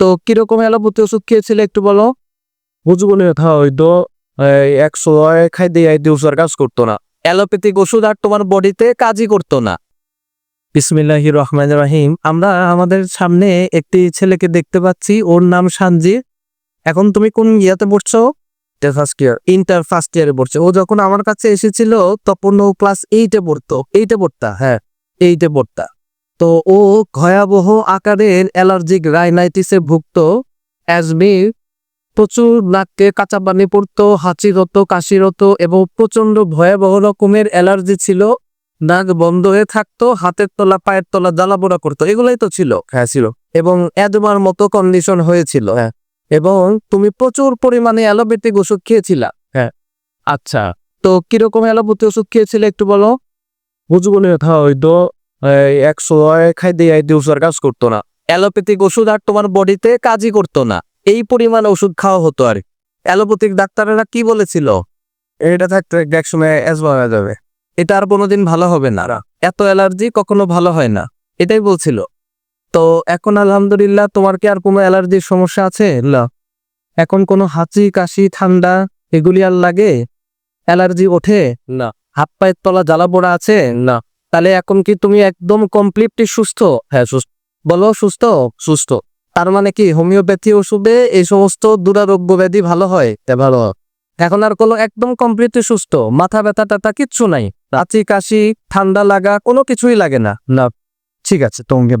তো কীরকম অ্যালোপ্যাথি ওষুধ খেয়েছিলে একটু বলো? বুঝব না হয়তো একশো খাই দিয়ে দিউসার কাজ করতো না। অ্যালোপ্যাথিক ওষুধ আর তোমার বডিতে কাজই করতো না। বিসমিল্লাহির রহমান রাহিম আমরা আমাদের সামনে একটি ছেলেকে দেখতে পাচ্ছি ওর নাম সানজি এখন তুমি কোন ইয়াতে পড়ছো? First year. ইন্টার ফার্স্ট ইয়ারে পড়ছে। ও যখন আমার কাছে এসেছিল তখন ও ক্লাস এইটে পড়তো। এইটে পড়তা হ্যাঁ। এইটে পড়তা। তো ও ভয়াবহ আকারের অ্যালার্জিক রাইনাইটিসে ভুগত অ্যাজমি প্রচুর নাককে কাঁচা পানি পড়তো হাঁচি হতো কাশি হতো এবং প্রচণ্ড ভয়াবহ রকমের অ্যালার্জি ছিল। নাক বন্ধ হয়ে থাকতো হাতের তলা পায়ের তলা জ্বালা পোড়া করতো এগুলাই তো ছিল। হ্যাঁ ছিল। এবং অ্যাজমার মতো কন্ডিশন হয়েছিল। হ্যাঁ। এবং তুমি প্রচুর পরিমাণে অ্যালোপ্যাথিক ওষুধ খেয়েছিলা। হ্যাঁ। আচ্ছা তো কীরকম অ্যালোপ্যাথি ওষুধ খেয়েছিলে একটু বলো? বুঝব না ওই হয়তো একশো খাই দিয়ে দিউসার কাজ করতো না। অ্যালোপ্যাথিক ওষুধ আর তোমার বডিতে কাজই করতো না। এই পরিমাণ ওষুধ খাওয়া হতো আর। অ্যালোপ্যাথিক ডাক্তারেরা কি বলেছিল? এটা থাকতে এক সময় অ্যাজমা হয়ে যাবে। এটা আর কোনোদিন ভালো হবে না। এত অ্যালার্জি কখনো ভালো হয় না। এটাই বলছিল। তো এখন আলহামদুলিল্লাহ তোমার কি আর কোনো অ্যালার্জির সমস্যা আছে? না। এখন কোনো হাঁচি, কাশি, ঠান্ডা এগুলি আর লাগে? অ্যালার্জি ওঠে? না। হাত পায়ের তলা জ্বালা পোড়া আছে? না। তাহলে এখন কি তুমি একদম কমপ্লিটলি সুস্থ? হ্যাঁ সুস্থ। বলো, সুস্থ? সুস্থ। তার মানে কি, হোমিওপ্যাথি ওষুধে এই সমস্ত দুরারোগ্য ব্যাধি ভালো হয়? এ ভালো এখন আর কোনো একদম কমপ্লিটলি সুস্থ? মাথা ব্যথা টাথা কিচ্ছু নাই? রাঁচি কাশি, ঠান্ডা লাগা, কোনো কিছুই লাগে না? না। ঠিক আছে, তোমাকে